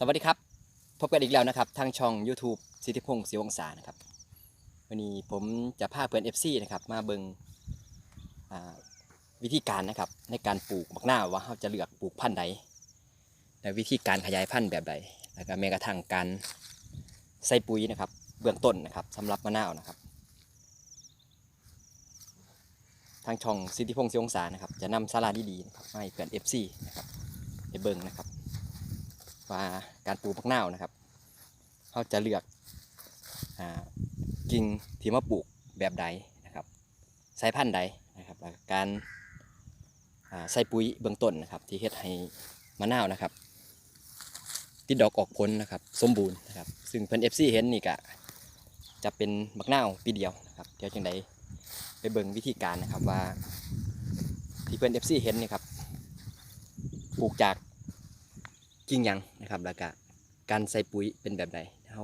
สวัสดีครับ พบกันอีกแล้วนะครับ ทางช่อง YouTube สิทธิพงศ์ศิวงศานะครับ วันนี้ผมจะพาเพื่อน FC นะครับ มาเบิงอ่าวิธีการนะครับ ในการปลูกมักหน้าวว่าเขาจะเลือกปลูกพันธุ์ใดและวิธีการขยายพันธุ์แบบใดแล้วก็แม้กระทั่งการใส่ปุ๋ยนะครับ เบื้องต้นนะครับสำหรับมะนาวนะครับ ทางช่องสิทธิพงศ์ศิวงศานะครับ จะนำสาระดีๆนะครับมาให้เพื่อน FC นะครับไปเบิงนะครับ ว่าการปลูกผักนาวนะครับเขาจะเลือกกิ่งที่มาปลูกแบบใดนะครับสายพันธุ์ใดนะครับการใส่ปุ๋ยเบื้องต้นนะครับ ที่เฮ็ดให้มะนาวนะครับติดดอกออกผลนะครับ สมบูรณ์นะครับ ซึ่งเพิ่น FC เห็นนี่ก็จะเป็นมักนาวปีเดียวนะครับเดี๋ยวจังใดไปเบิ่งวิธีการนะครับว่าที่เพิ่น FC เห็นนี่ครับปลูกจาก กิ่งยังนะครับแล้วก็การใส่ปุ๋ยเป็นแบบใดเรา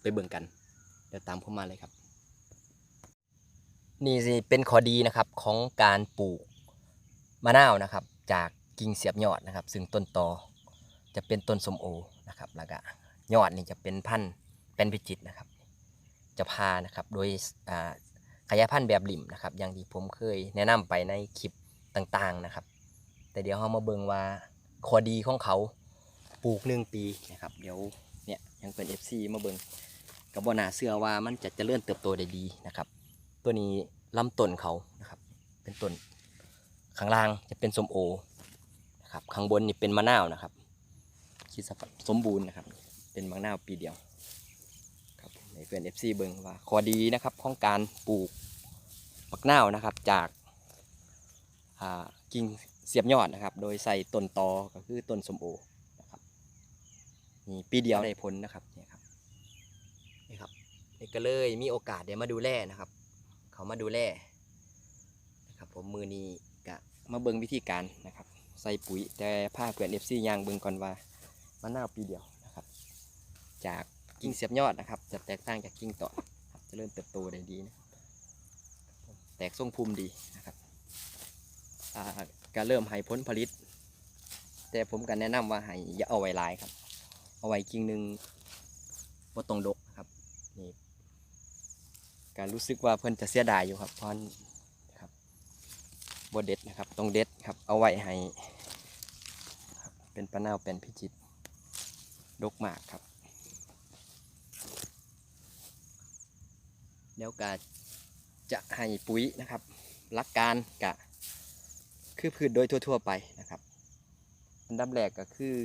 ไปเบิ่งกัน เดี๋ยวตามผมมาเลยครับ นี่สิเป็นข้อดีนะครับของการปลูกมะนาวนะครับ จากกิ่งเสียบยอดนะครับ ซึ่งต้นตอจะเป็นต้นสมโอนะครับแล้วก็ยอดนี่จะเป็นพันธุ์เป็นพิจิตนะครับ จะพานะครับโดยขยายพันธุ์แบบหลิมนะครับ อย่างที่ผมเคยแนะนำไปในคลิปต่างๆนะครับ แต่เดี๋ยวเรามาเบิ่งว่าข้อดีของเขา ปลูกหนึ่งปีนะครับ เดี๋ยวเนี่ยยังเป็น FC มาเบิงกับบนาเสื้อว่ามันจะเจริญเติบโตได้ดีนะครับ ตัวนี้ลำต้นเขานะครับ เป็นต้นข้างล่างจะเป็นส้มโอนะครับข้างบนนี่เป็นมะนาวนะครับคิดสภาพสมบูรณ์นะครับ เป็นมะนาวปีเดียวครับในเพื่อน FC เบิงว่าข้อดีนะครับของการปลูกมะนาวนะครับจากกิ่งเสียบยอดนะครับ โดยใส่ต้นตอก็คือต้นส้มโอ นี่ปีเดียวได้ผลนะครับเนี่ยครับนี่ครับนี่ก็เลยมีโอกาสเดี๋ยวมาดูแลนะครับ เขามาดูแลนะครับ ผมมือนี้กะมาเบิ่งวิธีการนะครับ ใส่ปุ๋ยแต่ผ้าเปลือนเอฟซียางเบิ่งก่อนว่ามะนาวปีเดียวนะครับ จากกิ่งเสียบยอดนะครับ จะแตกต่างจากกิ่งต่อจะเริ่มเติบโตได้ดีนะแตกทรงภูมิดีนะครับอ่าก็เริ่มให้ผลผลิต แต่ผมก็แนะนำว่าให้อย่าเอาไว้ลายครับ เอาไว้กิ่งหนึ่งบ่ตรงดกครับนี่การรู้สึกว่าเพิ่นจะเสียดายอยู่ครับเพราะครับบ่เด็ดนะครับต้องเด็ดครับเอาไว้ให้เป็นปะนาวเป็นพิจิตรดกมากครับแล้วก็จะให้ปุ๋ยนะครับหลักการกะคือพืชโดยทั่ว ๆ ไปนะครับ อันดับแรกก็คือ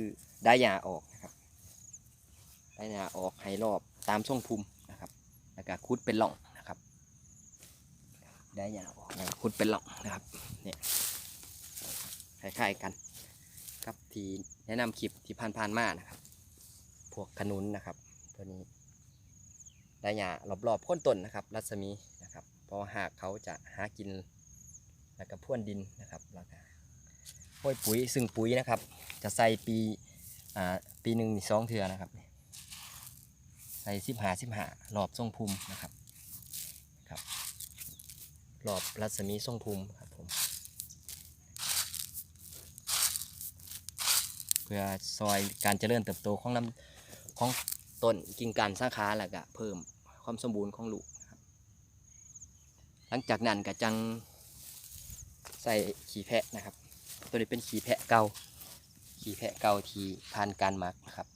ได้หญ้าออกนะครับ ได้หญ้าออกให้รอบตามช่องภูมินะครับแล้วก็คุดเป็นหล่องนะครับ ได้หญ้าออกแล้วก็คุดเป็นหล่องนะครับเนี่ยคล้ายๆกันกับที่แนะนำคลิปที่ผ่านๆมานะครับ พวกขนุนนะครับ ตัวนี้ ได้หญ้ารอบๆพ้นต้นนะครับ รัศมีนะครับ เพราะหากเขาจะหากินแล้วก็พ่วนดินนะครับแล้วก็โอ้ยปุ๋ยซึ่งปุ๋ยนะครับ จะใส่ปีอ่าปีหนึ่งสองเทือนะครับ ใส่สิบหาสิบหารอบทรงภูมินะครับครับรอบรัศมีทรงภูมิครับผมเพื่อซอยการเจริญเติบโตของลำของต้นกิ่งกานสาขาแล้วก็เพิ่มความสมบูรณ์ของลูกหลังจากนั้นก็จังใส่ขี้แพะนะครับ ตัวนี้เป็นขี้แพะเก่าขี้แพะเก่าที่ผ่านการหมักนะครับ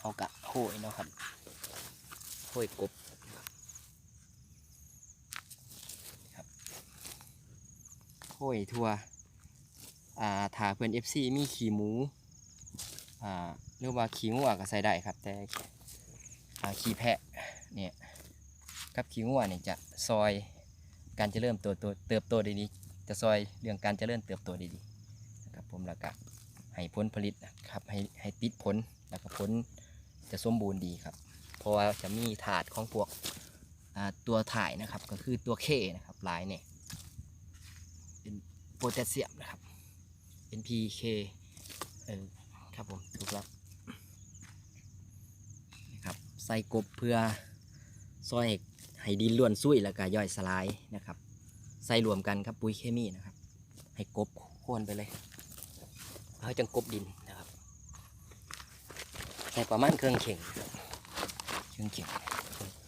เอากะโห้ยเนาะครับ โห้ยกบครับโห้ยทัวอ่าถาเพื่อน FC มีขี้หมูอ่าหรือว่าขี้งัวก็ใส่ได้ครับ แต่อาขี้แพะเนี่ยกับขี้งัวเนี่ยจะซอยการเจะเริ่มตัวตัวเติบโตได้ดีจะซอยเรื่องการเจริญเติบโตได้ดีนะครับผมแล้วก็ให้ผลผลิตนะครับให้ให้ติดผลแล้วก็ผลจะสมบูรณ์ดีครับ เพราะว่าจะมีถาดของพวกตัวถ่ายนะครับ ก็คือตัวเคนะครับลายเนี่ยเป็นโพแทสเซียมนะครับ NPK เออครับผมถูกแล้วนะครับใส่กบเพื่อซอยให้ดินล้วนซุยแล้วก็ย่อยสลายนะครับ ใส่รวมกันครับปุ๋ยเคมีนะครับ ให้กบโค่นไปเลยเขาจังกบดินนะครับใส่ประมาณเครื่องเข่ง รื่องเข่ง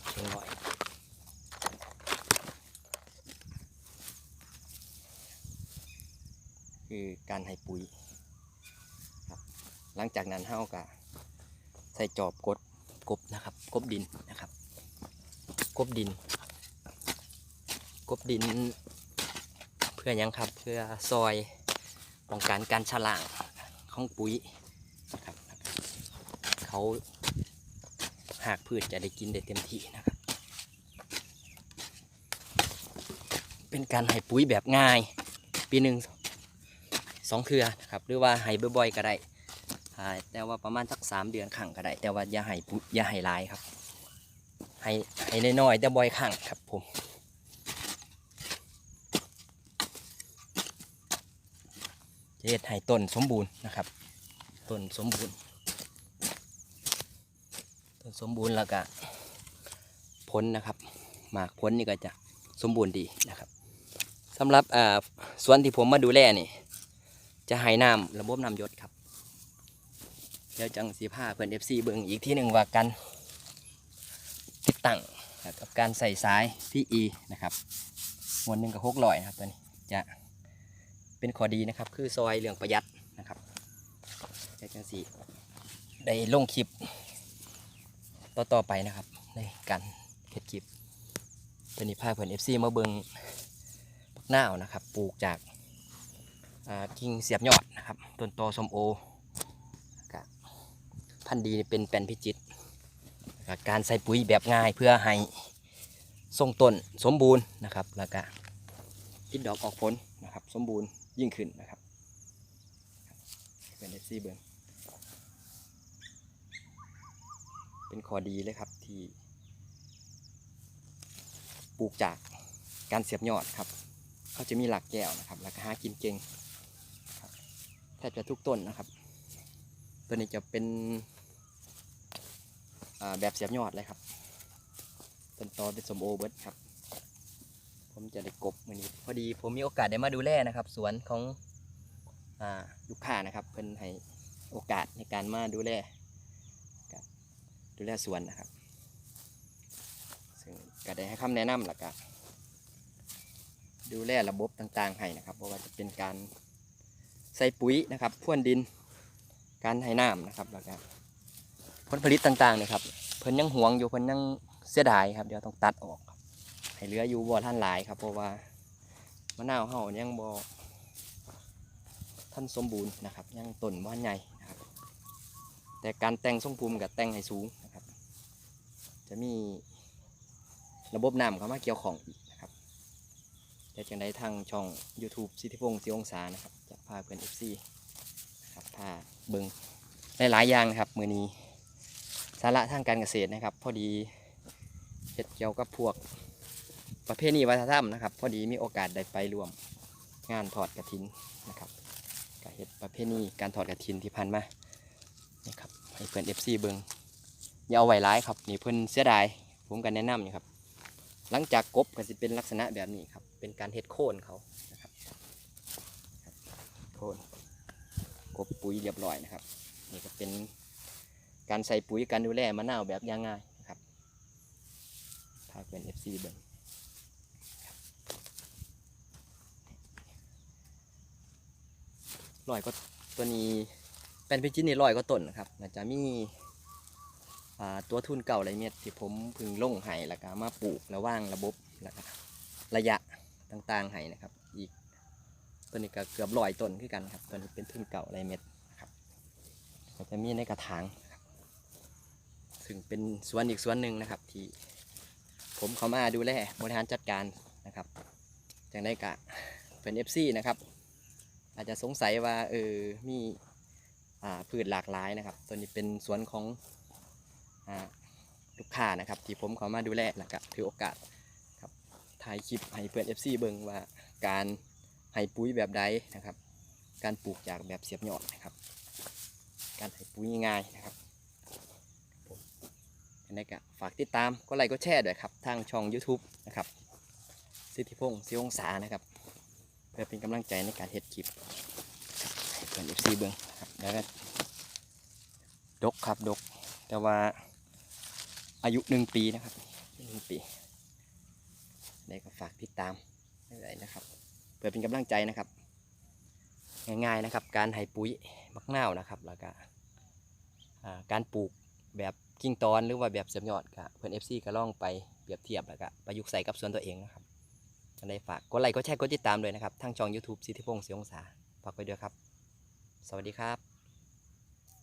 เครื่องลอยคือการให้ปุ๋ยครับหลังจากนั้นเฮากะใส่จอบกดกบนะครับ กบดินนะครับ กบดิน กบดิน เพื่อยังครับเพื่อซอยป้องกันการฉลางของปุ๋ยครับเขา หากพืชจะได้กินได้เต็มที่นะครับ เป็นการให้ปุ๋ยแบบง่าย ปีหนึ่งสองเครือนะครับ หรือว่าให้บ่อยๆก็ได้แต่ว่าประมาณสักสามเดือนครั้งก็ได้ แต่ว่าอย่าให้ปุ๊อย่าให้ลายครับ ให้ให้น้อยๆแต่บ่อยครั้งครับผมจะเฮ็ดให้ต้นสมบูรณ์นะครับ ต้นสมบูรณ์ ต้นสมบูรณ์แล้วก็ผลนนะครับหมากผลนี่ก็จะสมบูรณ์ดีนะครับสำหรับสวนที่ผมมาดูแลนี่ จะให้น้ำระบบน้ำยศครับเดี๋ยวจังสีผ้าเพื่อน FC เบิงอีกที่หนึ่งว่ากันติดตั้งกับการใส่สาย PE นะครับมวนหนึ่งกับหกลอยนะครับตัวนี้จะเป็นข้อดีนะครับ คือซอยเรื่องประหยัดนะครับเดี๋ยวจังสีได้ลงคลิป ต่อๆไปนะครับ ในการเฮ็ดคลิปตัวนี้พาเพื่อน FC มาเบิงผักหน้าวนะครับ ปลูกจากกิ่งเสียบยอดนะครับ ต้นโตสมโอก็พันธุ์ดีเป็นแปลนพิจิตรแล้วก็การใส่ปุ๋ยแบบง่ายเพื่อให้ทรงต้นสมบูรณ์นะครับ แล้วก็ติดดอกออกผลนะครับ สมบูรณ์ยิ่งขึ้นนะครับเป็นเอฟซีเบิร์ เป็นข้อดีเลยครับที่ปลูกจากการเสียบยอดครับ เขาจะมีหลักแก้วนะครับแล้วก็หากินเก่งแทบจะทุกต้นนะครับ ตัวนี้จะเป็นแบบเสียบยอดเลยครับ ต้นตอเป็นสมโอเบิร์ดครับ ผมจะได้กบวันนี้พอดีผมมีโอกาสได้มาดูแลนะครับ สวนของอลูกค้านะครับ เพิ่นให้โอกาสในการมาดูแล ดูแลสวนนะครับ ซึ่งก็ได้ให้คำแนะนำแล้วก็ดูแลระบบต่างๆให้นะครับเพราะว่าจะเป็นการใส่ปุ๋ยนะครับพ่วนดินการให้น้ำนะครับแล้วก็ผลผลิตต่างๆนี่ยครับเพิ่นยังหวงอยู่เพิ่นยังเสียดายครับเดี๋ยวต้องตัดออกให้เหลืออยู่บ่ท่านหลายครับเพราะว่ามะนาวเฮายังบ่ท่านสมบูรณ์นะครับยังต้นบ่ทันใหญ่นะครับแต่การแต่งทรงภูมิกับแต่งให้สูง จะมีระบบน้ำเข้ามาเกี่ยวของอีกนะครับเดี๋ยวจังได้ทางช่อง YouTube สิทธิพงศ์สีองศานะครับจะพาเพื่อน FC นะครับพาเบิงหลายๆอย่างนะครับมือนี้สาระทางการเกษตรนะครับ พอดีเฮ็ดเกี่ยวกับพวกประเภทนี้วัฒนธรรมนะครับ พอดีมีโอกาสได้ไปร่วมงานถอดกระถินนะครับกับเฮ็ดประเภทนี้การถอดกระถินที่ผ่านมานี่ครับให้เพื่อน FC เบิง อย่าเอาไว้ร้ายครับนี่เพื่อนเสียดายผมก็แนะนำอยู่ครับ หลังจากกบก็จะเป็นลักษณะแบบนี้ครับ เป็นการเฮ็ดโค่นเขานะครับโค่นกบปุ๋ยเรียบร้อยนะครับนี่ก็เป็นการใส่ปุ๋ยการดูแลมะนาวแบบย่างง่ายนะครับพาเพื่อน FC เบิ่งครับร้อยก็ตัวนี้เป็นพิจิตรนี่ร้อยก็ต้นนะครับมันจะมี ตัวทุนเก่าไรเม็ดที่ผมพึงลงให้แล้วก็มาปลูกแล้วว่างระบบแล้วก็ระยะต่างๆให้นะครับ อีกตัวนี้ก็เกือบร้อยต้นคือกันครับตัวนี้เป็นทุนเก่าไรเม็ดนะครับก็จะมีในกระถางนะครับซึ่งเป็นสวนอีกสวนหนึ่งนะครับ ที่ผมเขามาดูแลบริหารจัดการนะครับจากได้กะเป็น FC นะครับ อาจจะสงสัยว่าเออมีอ่าพืชหลากหลายนะครับ ตัวนี้เป็นสวนของ ลูกค้านะครับ ที่ผมเขามาดูแลแล้วก็ถือโอกาสครับถ่ายคลิปให้เพื่อน FC เบิงว่าการให้ปุ๋ยแบบใดนะครับ การปลูกจากแบบเสียบยอดนะครับ การให้ปุ๋ยง่ายๆนะครับผมยังไงก็ฝากติดตามก็ไลค์ก็แชร์ด้วยครับ ทางช่อง YouTube นะครับสิทธิพงศ์สิวงศานะครับ เพื่อเป็นกำลังใจในการเฮ็ดคลิปให้เพื่อน FC เบิงครับแล้วก็ดกครับดกแต่ว่า อายุหนึ่งปีนะครับหนึ่งปีได้ก็ฝากติดตามได้นะครับเพื่อเป็นกำลังใจนะครับ ง่ายๆนะครับ การให้ปุ๋ยมักนาวนะครับ แล้วก็การปลูกแบบกิ่งตอนหรือว่าแบบเสียบยอดก็เพื่อน FC ก็ลองไปเปรียบเทียบแล้วก็ประยุกต์ใส่กับสวนตัวเองนะครับก็ได้ฝากกดไลค์กดแชร์กดติดตามด้วยนะครับทางช่อง YouTube สิทธิพงศ์เสียงศาฝากไปด้วยครับ สวัสดีครับ